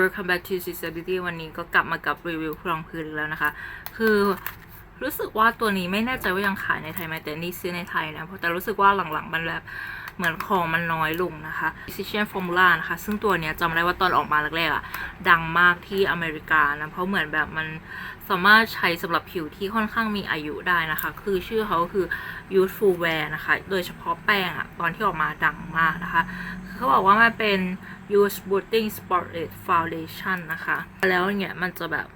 Welcome back to Sustainability วันนี้ก็กลับมากับรีวิวรองพื้นแล้วนะคะ คือรู้สึกว่าตัวนี้ไม่แน่ใจว่ายังขายในไทยไหมแต่นี่ซื้อในไทยนะเพราะแต่รู้สึกว่าหลังๆ มันแบบเหมือนของมันน้อยลงนะคะ Precision Formula นะคะ ซึ่งตัวเนี้ยจำได้ว่าตอนออกมาแรกๆอะดังมากที่อเมริกานะ เพราะเหมือนแบบมันสามารถใช้สำหรับผิวที่ค่อนข้างมีอายุได้นะคะ คือชื่อเขาคือ Youthful Wear นะคะ โดยเฉพาะแป้งอะตอนที่ออกมาดังมากนะคะ เขาบอกว่ามันเป็น Use Booting Sport Foundation นะคะ แล้วเนี่ยมันจะแบบ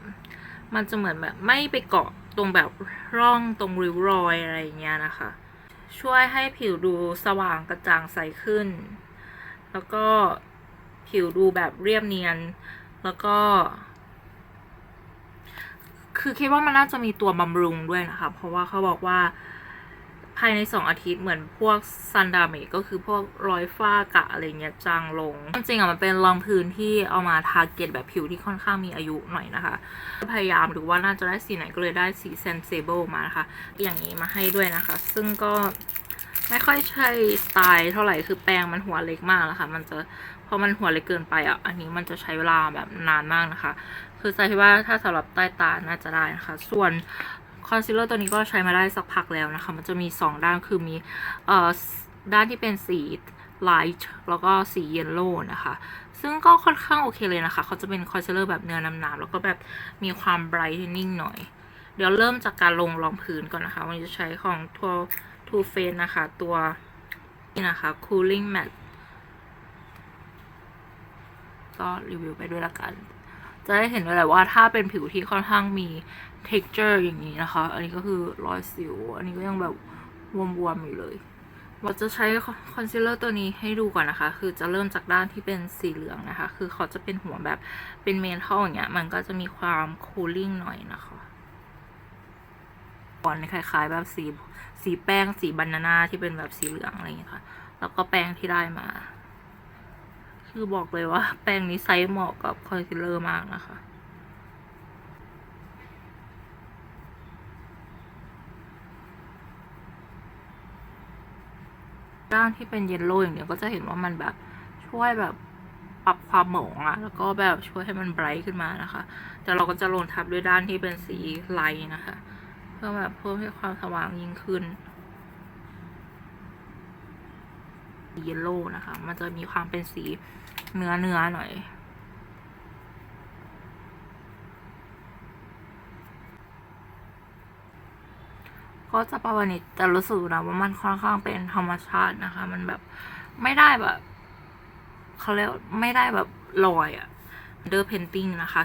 มันจะเหมือนแบบไม่ไปเกาะตรงแบบร่องตรงริ้วรอยอะไรเงี้ยนะคะ ช่วยให้ผิวดูสว่างกระจ่างใสขึ้น แล้วก็ผิวดูแบบเรียบเนียน แล้วก็ คือคิดว่ามันน่าจะมีตัวบำรุงด้วยนะคะ เพราะว่าเขาบอกว่า ภายในสองอาทิตย์เหมือนพวกซันดาเมก็คือพวกรอยฝ้ากะอะไรเงี้ยจางลง จริงๆอะมันเป็นรองพื้นที่เอามาทาเก็ตแบบผิวที่ค่อนข้างมีอายุหน่อยนะคะ พยายามดูว่าน่าจะได้สีไหนก็เลยได้สี Sensible มานะคะ อย่างนี้มาให้ด้วยนะคะ ซึ่งก็ไม่ค่อยใช่สไตล์เท่าไหร่คือแปรงมันหัวเล็กมากแล้วค่ะมันจะพอมันหัวเล็กเกินไปอะอันนี้มันจะใช้เวลาแบบนานมากนะคะ คือใจคิดว่าถ้าสำหรับใต้ตาน่าจะได้นะคะ ส่วน คอนซีลเลอร์ตัวนี้ก็ใช้มาได้สักพักแล้วนะคะ มันจะมี 2 ด้านคือมีเอ่อด้านที่เป็นสี light แล้วก็สี yellow นะคะ ซึ่งก็ค่อนข้างโอเคเลยนะคะ เขาจะเป็นคอนซีลเลอร์แบบเนื้อน้ำๆแล้วก็แบบมีความ brightening หน่อย เดี๋ยวเริ่มจากการลงรองพื้นก่อนนะคะ วันนี้จะใช้ของ Too Too Faced นะคะ ตัวนี่นะคะ cooling matte ก็รีวิวไปด้วยละกัน จะได้เห็นเลยแหละว่าถ้าเป็นผิวที่ค่อนข้างมี texture อย่างนี้นะคะ อันนี้ก็คือรอยสิว อันนี้ก็ยังแบบบวมๆอยู่เลยเราจะใช้คอนซีลเลอร์ตัวนี้ให้ดูก่อนนะคะ คือจะเริ่มจากด้านที่เป็นสีเหลืองนะคะ คือเขาจะเป็นหัวแบบเป็นเมทัลอย่างเงี้ย มันก็จะมีความคูลิ่งหน่อยนะคะก่อนคล้ายๆ แบบสีสีแป้งสีบานาน่าที่เป็นแบบสีเหลืองอะไรอย่างเงี้ยค่ะ แล้วก็แป้งที่ได้มา คือบอกเลยว่าแป้งนี้ไซส์เหมาะกับคอนซีลเลอร์มากนะคะ ด้านที่เป็นเยลโล่อย่างเดียวก็จะเห็นว่ามันแบบช่วยแบบปรับความหมองอะแล้วก็แบบช่วยให้มันไบรท์ขึ้นมานะคะ แต่เราก็จะลงทับด้วยด้านที่เป็นสีไลท์นะคะ เพื่อแบบเพิ่มให้ความสว่างยิ่งขึ้นเยลโล่นะคะ มันจะมีความเป็นสีเนื้อเนื้อหน่อย ก็จะประมาณนี้แต่รู้สึกนะว่ามันค่อนข้างเป็นธรรมชาตินะคะ มันแบบไม่ได้แบบเขาเรียกไม่ได้แบบลอยอะเดอร์เพนติ้งนะคะ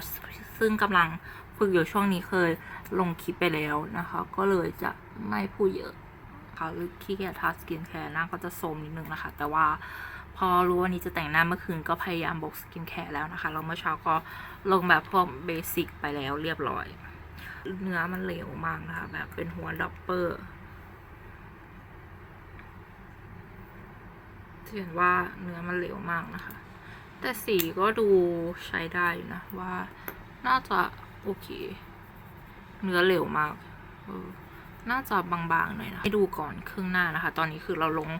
ซึ่งกำลังฝึกอยู่ช่วงนี้เคยลงคลิปไปแล้วนะคะ ก็เลยจะไม่พูดเยอะค่ะหรือขี้เกียจทาสกินแคร์หน้าก็จะโทรมนิดนึงนะคะ แต่ว่าพอรู้ว่านี้จะแต่งหน้าเมื่อคืนก็พยายามบอกสกินแคร์แล้วนะคะแล้วเมื่อเช้าก็ลงแบบพวกเบสิกไปแล้วเรียบร้อย เนื้อมันเหลวมากนะคะ แบบเป็นหัวดับเปอร์เห็นว่าเนื้อมันเหลวมากนะคะ แต่สีก็ดูใช้ได้อยู่นะว่า น่าจะโอเค เนื้อเหลวมากน่าจะบางๆหน่อยนะ ให้ดูก่อนครึ่งหน้านะคะ ตอนนี้คือเราลง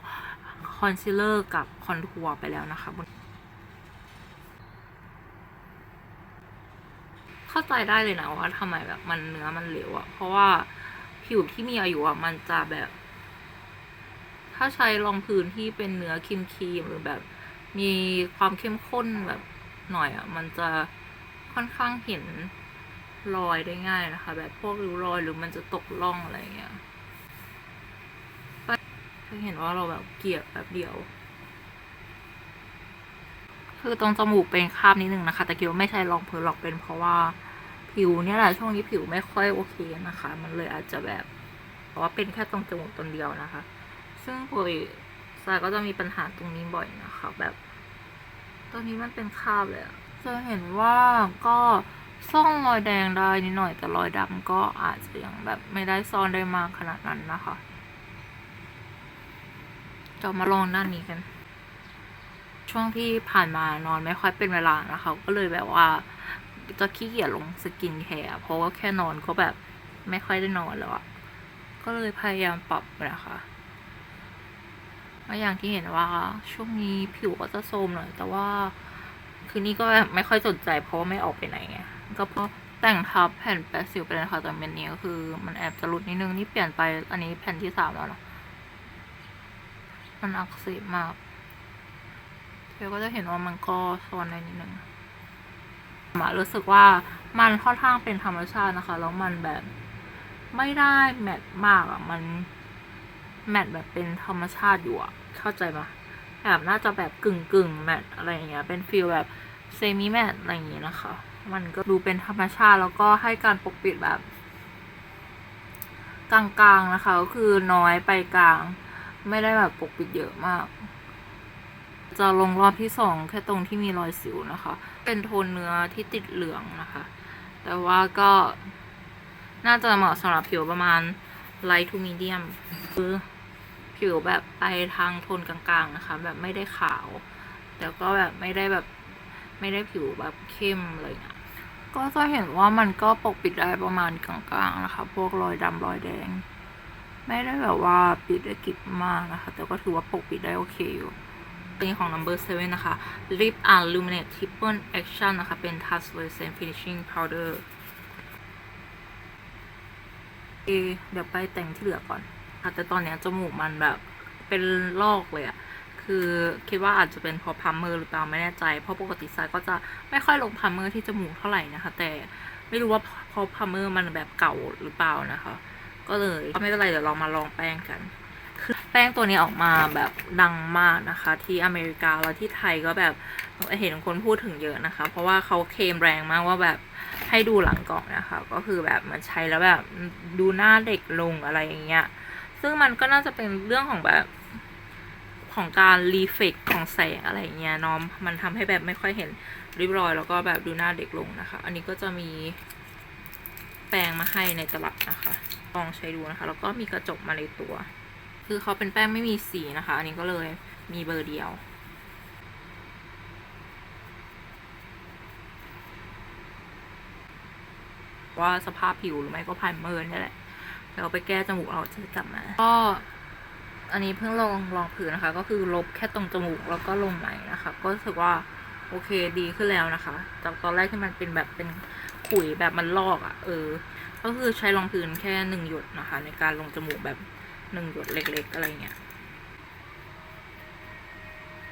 คอนซีลเลอร์กับคอนทัวร์ไปแล้วนะคะ เข้า ใจได้เลยนะว่าทำไมแบบมันเนื้อมันเหลวอะเพราะว่าผิวที่มีอายุอะมันจะแบบ ถ้าใช้รองพื้นที่เป็นเนื้อครีมครีมหรือแบบมีความเข้มข้นแบบหน่อยอะมันจะค่อนข้างเห็นรอยได้ง่ายนะคะ แบบพวกริ้วรอยหรือมันจะตกร่องอะไรอย่างเงี้ยก็เห็นว่าเราแบบเกลี่ยแบบเดียว คือตรงจมูกเป็นคราบนิดนึงนะคะ แต่คิดว่าไม่ใช่รองพื้นหรอกเป็นเพราะว่า ผิวเนี่ยแหละช่วงนี้ผิวไม่ค่อยโอเคนะคะ มันเลยอาจจะแบบเพราะว่าเป็นแค่ตรงจมูกตรงเดียวนะคะ ซึ่งปกติสายก็จะมีปัญหาตรงนี้บ่อยนะคะ แบบตรงนี้มันเป็นคราบเลยจะเห็นว่าก็ซ่องรอยแดงได้นิดหน่อยแต่รอยดำก็อาจจะยังแบบไม่ได้ซ่อนได้มากขนาดนั้นนะคะจะมาลองด้านนี้กัน ช่วงที่ผ่านมานอนไม่ค่อยเป็นเวลานะคะ ก็เลยแบบว่า จะขี้เกียจลงสกินแคร์เพราะว่าแค่นอนก็แบบไม่ค่อยได้นอนแล้วอะก็เลยพยายามปรับนะคะก็อย่างที่เห็นว่าช่วงนี้ผิวก็จะโทรมหน่อยแต่ว่าคือนี่ก็ไม่ค่อยสนใจเพราะว่าไม่ออกไปไหนไงก็เพราะแต่งทับแผ่นแปะสิวไปเลยค่ะแต่เมนนี้ก็คือ มันแอบจะหลุดนิดนึงนี่เปลี่ยนไปอันนี้แผ่นที่สามแล้วนะมันอักเสบมากเดี๋ยวก็จะเห็นว่ามันก็ซ้อนในนิดนึง มารู้สึกว่ามันค่อนข้างเป็นธรรมชาตินะคะ แล้วมันแบบไม่ได้แมทมากอะ มันแมทแบบเป็นธรรมชาติอยู่อะ เข้าใจปะแบบน่าจะแบบกึ่งกึ่งแมทอะไรอย่างเงี้ย เป็นฟิลแบบเซมิแมทอะไรอย่างเงี้ยนะคะ มันก็ดูเป็นธรรมชาติแล้วก็ให้การปกปิดแบบ กลางๆนะคะ ก็คือน้อยไปกลาง ไม่ได้แบบปกปิดเยอะมาก จะลงรอบที่สองแค่ตรงที่มีรอยสิวนะคะ เป็นโทนเนื้อที่ติดเหลืองนะคะ แต่ว่าก็น่าจะเหมาะสำหรับผิวประมาณ light to medium คือผิวแบบไปทางโทนกลางๆนะคะ แบบไม่ได้ขาว แต่ก็แบบไม่ได้แบบไม่ได้ผิวแบบเข้มอะไรอย่างเงี้ยก็จะเห็นว่ามันก็ปกปิดได้ประมาณกลางๆนะคะ พวกรอยดำรอยแดง ไม่ได้แบบว่าปิดได้กิบมากนะคะ แต่ก็ถือว่าปกปิดได้โอเคอยู่ ตัวนี้ของ number 7นะคะ lip illuminate triple action นะคะ เป็น translucent finishing powder เดี๋ยวไปแต่งที่เหลือก่อนค่ะแต่ตอนนี้จมูกมันแบบเป็นลอกเลยอะคือคิดว่าอาจจะเป็นเพราะพัมเมอร์หรือเปล่าไม่แน่ใจ เพราะปกติสายก็จะไม่ค่อยลงพัมเมอร์ที่จมูกเท่าไหร่นะคะ แต่ไม่รู้ว่าเพราะพัมเมอร์มันแบบเก่าหรือเปล่านะคะ ก็เลยก็ไม่เป็นไรเดี๋ยวเรามาลองแป้งกัน แป้งตัวนี้ออกมาแบบดังมากนะคะ ที่อเมริกาแล้วที่ไทยก็แบบเห็นคนพูดถึงเยอะนะคะ เพราะว่าเขาเคมแรงมากว่าแบบให้ดูหลังกล่องนะคะ ก็คือแบบมันใช้แล้วแบบดูหน้าเด็กลงอะไรอย่างเงี้ยซึ่งมันก็น่าจะเป็นเรื่องของแบบของการรีเฟกของแสงอะไรเงี้ยน้อมมันทำให้แบบไม่ค่อยเห็นริบรอย แล้วก็แบบดูหน้าเด็กลงนะคะ อันนี้ก็จะมีแปรงมาให้ในตลับนะคะ ลองใช้ดูนะคะ แล้วก็มีกระจกมาในตัว คือเขาเป็นแป้งไม่มีสีนะคะ อันนี้ก็เลยมีเบอร์เดียว ว่าสภาพผิวหรือไม่ก็ไพรเมอร์นี่แหละเดี๋ยวไปแก้จมูกเราจะกลับมา ก็อันนี้เพิ่งลองลองผืนนะคะ ก็คือลบแค่ตรงจมูกแล้วก็ลงใหม่นะคะ ก็รู้สึกว่าโอเคดีขึ้นแล้วนะคะ จากตอนแรกที่มันเป็นแบบเป็นขุยแบบมันลอกอะ่ะเออ ก็คือใช้รองพื้นแค่หนึ่งหยดนะคะ ในการลงจมูกแบบ หนึ่งหยดเล็ก ๆ อะไรเงี้ย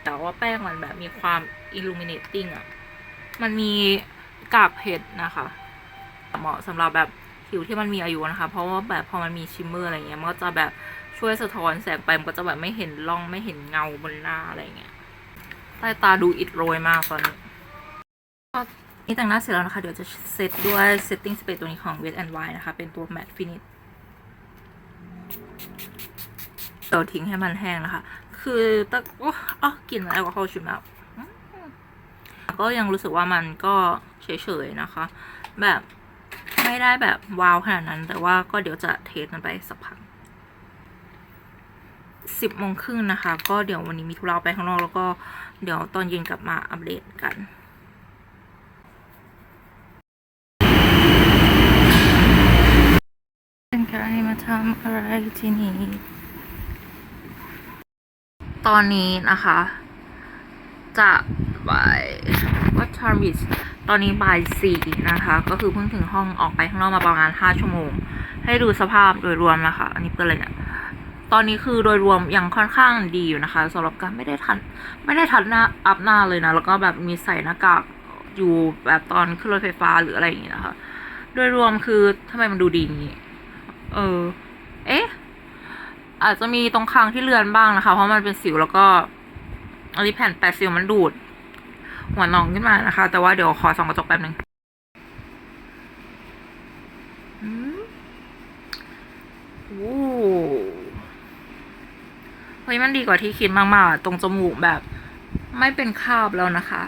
แต่ว่าแป้งมันแบบมีความ illuminating อะ่ะ มันมีกากเพชรนะคะ เหมาะสำหรับแบบผิวที่มันมีอายุนะคะ เพราะว่าแบบพอมันมีชิมเมอร์อะไรเงี้ย มันก็จะแบบช่วยสะท้อนแสงไป มันก็จะแบบไม่เห็นร่องไม่เห็นเงาบนหน้าอะไรเงี้ย ใต้ตาดูอิดโรยมากตอนนี้ก็นี่แต่งหน้าเสร็จแล้วนะคะ เดี๋ยวจะเซตด้วย setting spray ตัวนี้ของ Wet n Wild นะคะ เป็นตัว matte finish เดี๋ยวทิ้งให้มันแห้งนะคะ คือตะโอ้อ๋อกลิ่นแอลกอฮอล์ฉุนมากอืมก็ยังรู้สึกว่ามันก็เฉยๆนะคะ แบบไม่ได้แบบว้าวขนาดนั้น แต่ว่าก็เดี๋ยวจะเทสมันไปสักพักสิบโมงครึ่งนะคะ ก็เดี๋ยววันนี้มีธุระไปข้างนอกแล้วก็เดี๋ยวตอนเย็นกลับมาอัปเดตกันเป็นใครมาทำอะไรที่นี่ ตอนนี้นะคะ จะบ่ายวัชาริสตอนนี้บ่ายสี่นะคะ ก็คือเพิ่งถึงห้องออกไปข้างนอกมาประมาณห้าชั่วโมง ให้ดูสภาพโดยรวมนะคะ อันนี้เปิดเลยเนี่ยตอนนี้คือโดยรวมยังค่อนข้างดีอยู่นะคะสำหรับการไม่ได้ทันไม่ได้ทันหน้าอัพหน้าเลยนะ แล้วก็แบบมีใส่หน้ากากอยู่แบบตอนขึ้นรถไฟฟ้าหรืออะไรอย่างงี้นะคะ โดยรวมคือทำไมมันดูดีอย่างงี้ เออ เอ๊ะ อาจจะมีตรงคางที่เลือนบ้างนะคะ เพราะมันเป็นสิวแล้วก็อันนี้แผ่นแปดสิวมันดูด หัวหนองขึ้นมานะคะ แต่ว่าเดี๋ยวขอส่องกระจกแป๊บหนึ่งโอ้เฮ้ยมันดีกว่าที่คิดมากๆ ตรงจมูกแบบ ไม่เป็นคาบแล้วนะคะ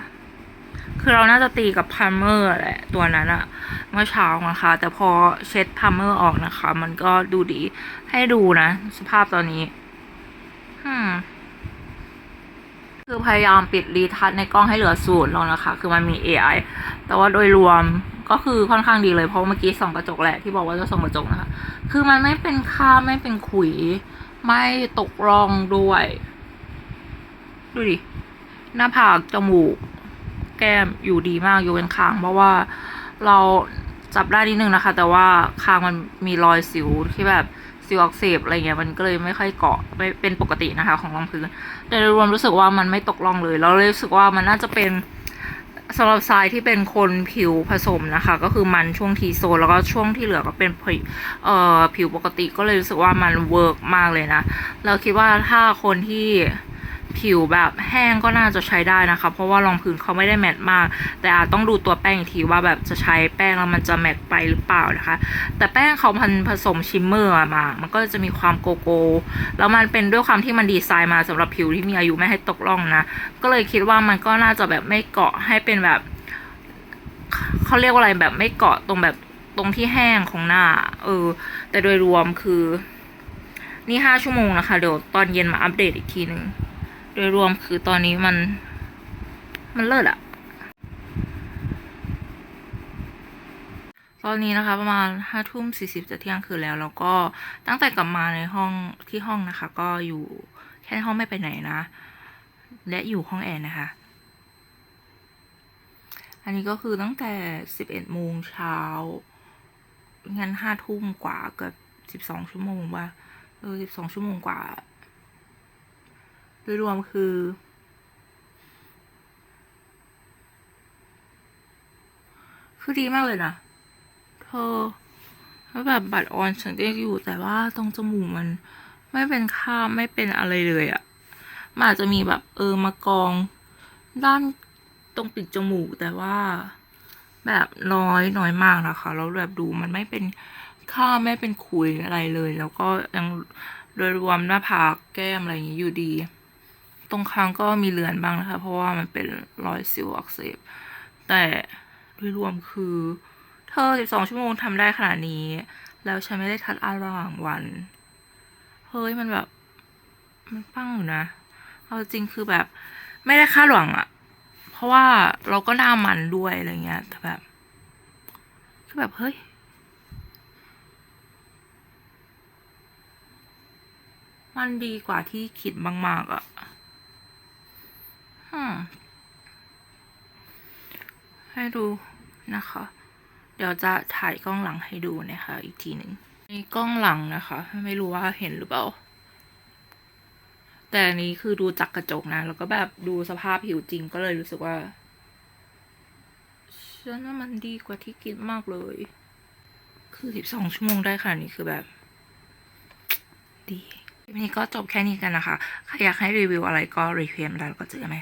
คือเราน่าจะตีกับพาร์เมอร์แหละตัวนั้นอะเมื่อเช้านะคะ แต่พอเช็ดพาร์เมอร์ออกนะคะ มันก็ดูดีให้ดูนะ สภาพตอนนี้คือพยายามปิดรีทัชในกล้องให้เหลือศูนย์แล้วนะคะ คือมันมี AI แต่ว่าโดยรวมก็คือค่อนข้างดีเลยเพราะเมื่อกี้ส่องกระจกแหละที่บอกว่าจะส่องกระจกนะคะ คือมันไม่เป็นคราไม่เป็นขุย ไม่ตกรองด้วย ดูดิ หน้าผากจมูก แก้มอยู่ดีมากอยู่เป็นคาง เพราะว่าเราจับได้นิดนึงนะคะ แต่ว่าคางมันมีรอยสิวที่แบบสิวอักเสบอะไรเงี้ยมันก็เลยไม่ค่อยเกาะไม่เป็นปกตินะคะ ของรองพื้นแต่โดยรวมรู้สึกว่ามันไม่ตกล่องเลยแล้วเลยรู้สึกว่ามันน่าจะเป็นสำหรับทรายที่เป็นคนผิวผสมนะคะ ก็คือมันช่วงทีโซนแล้วก็ช่วงที่เหลือก็เป็นผิวเอ่อผิวปกติก็เลยรู้สึกว่ามันเวิร์กมากเลยนะ เราคิดว่าถ้าคนที่ ผิวแบบแห้งก็น่าจะใช้ได้นะคะ เพราะว่ารองพื้นเขาไม่ได้แมตต์มาก แต่อาจต้องดูตัวแป้งอีกทีว่าแบบจะใช้แป้งแล้วมันจะแมตต์ไปหรือเปล่านะคะ แต่แป้งเขาพันผสมชิมเมอร์มา มันก็จะมีความโกโก้แล้วมันเป็นด้วยความที่มันดีไซน์มาสำหรับผิวที่มีอายุไม่ให้ตกล่องนะ ก็เลยคิดว่ามันก็น่าจะแบบไม่เกาะให้เป็นแบบเขาเรียกว่าอะไรแบบไม่เกาะตรงแบบตรงที่แห้งของหน้า เออ แต่โดยรวมคือ นี่ห้าชั่วโมงนะคะ เดี๋ยวตอนเย็นมาอัปเดตอีกทีหนึ่ง โดยรวมคือตอนนี้มัน มันเลิศอะตอนนี้นะคะประมาณห้าทุ่มสี่สิบจะเที่ยงคืนแล้ว แล้วก็ตั้งแต่กลับมาในห้องที่ห้องนะคะ ก็อยู่แค่ห้องไม่ไปไหนนะ และอยู่ห้องแอร์นะคะ อันนี้ก็คือตั้งแต่สิบเอ็ดโมงเช้างั้นห้าทุ่มกว่าเกือบสิบสองชั่วโมงว่าเออสิบสองชั่วโมงกว่า โดยรวมคือ คือดีมากเลยนะ เธอแล้วแบบบัตรออนฉันก็ยังอยู่แต่ว่าตรงจมูกมันไม่เป็นข้ามไม่เป็นอะไรเลยอะมันอาจจะมีแบบเออมากอง ด้านตรงปีกจมูกแต่ว่าแบบน้อยน้อยมากนะคะแล้วแบบดูมันไม่เป็นข้ามไม่เป็นขุยอะไรเลย แล้วก็ยังโดยรวมหน้าผากแก้มอะไรอย่างนี้อยู่ดี ตรงคางก็มีเลือนบ้างนะคะ เพราะว่ามันเป็นรอยสิวอักเสบ แต่โดยรวมคือ เธอ 12 ชั่วโมงทำได้ขนาดนี้ แล้วฉันไม่ได้ทัดอาระหว่างวัน เฮ้ย มันแบบ มันปังอยู่นะ เอาจริงคือแบบ ไม่ได้คาดหวังอะเพราะว่าเราก็หน้ามันด้วยอะไรเงี้ย แต่แบบคือแบบ เฮ้ยมันดีกว่าที่คิดมาก ๆอะอืม ให้ดูนะคะ เดี๋ยวจะถ่ายกล้องหลังให้ดูนะคะ อีกทีหนึ่งนี่กล้องหลังนะคะ ไม่รู้ว่าเห็นหรือเปล่า แต่อันนี้คือดูจากกระจกนะ แล้วก็แบบดูสภาพผิวจริงก็เลยรู้สึกว่าฉันว่ามันดีกว่าที่คิดมากเลย คือสิบสองชั่วโมงได้ขนาดนี้คือแบบ ดีคลิปนี้ก็จบแค่นี้กันนะคะ ใครอยากให้รีวิวอะไรก็รีเควมได้แล้วก็เจอกันไหมคะ